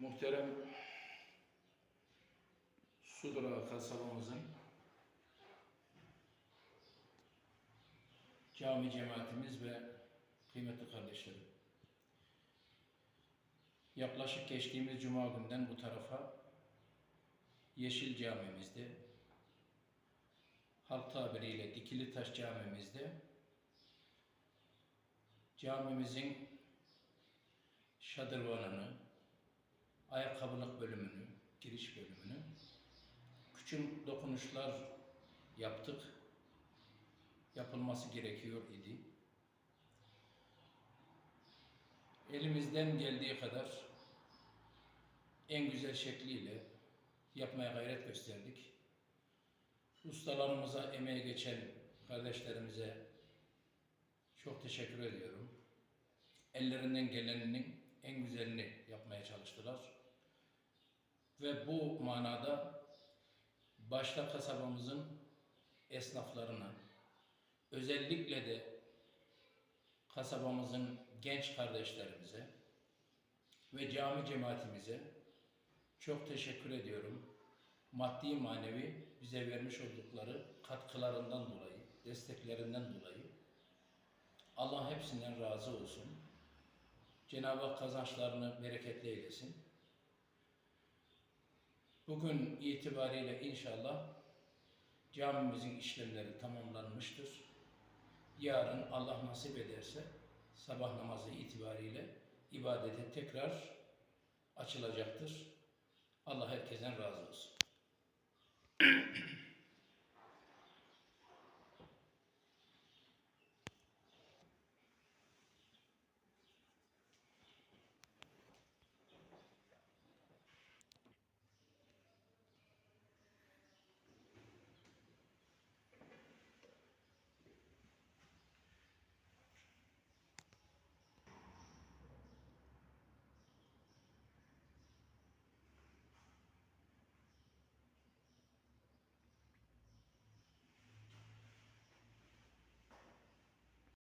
Muhterem Sudura kasabamızın cami cemaatimiz ve kıymetli kardeşlerim. Yaklaşık geçtiğimiz cuma günden bu tarafa Yeşil Camimizde halk tabiriyle Dikili Taş Camimizde camimizin şadırvanını, ayakkabılık bölümünü, giriş bölümünü küçük dokunuşlar yaptık. Yapılması gerekiyor idi. Elimizden geldiği kadar en güzel şekliyle yapmaya gayret gösterdik. Ustalarımıza, emeğe geçen kardeşlerimize çok teşekkür ediyorum. Ellerinden gelenin en güzelini yapmaya çalıştılar. Ve bu manada başta kasabamızın esnaflarına, özellikle de kasabamızın genç kardeşlerimize ve cami cemaatimize çok teşekkür ediyorum. Maddi manevi bize vermiş oldukları katkılarından dolayı, desteklerinden dolayı Allah hepsinden razı olsun. Cenab-ı Hak kazançlarını bereketli eylesin. Bugün itibariyle inşallah camimizin işlemleri tamamlanmıştır. Yarın Allah nasip ederse sabah namazı itibariyle ibadete tekrar açılacaktır. Allah herkesten razı olsun.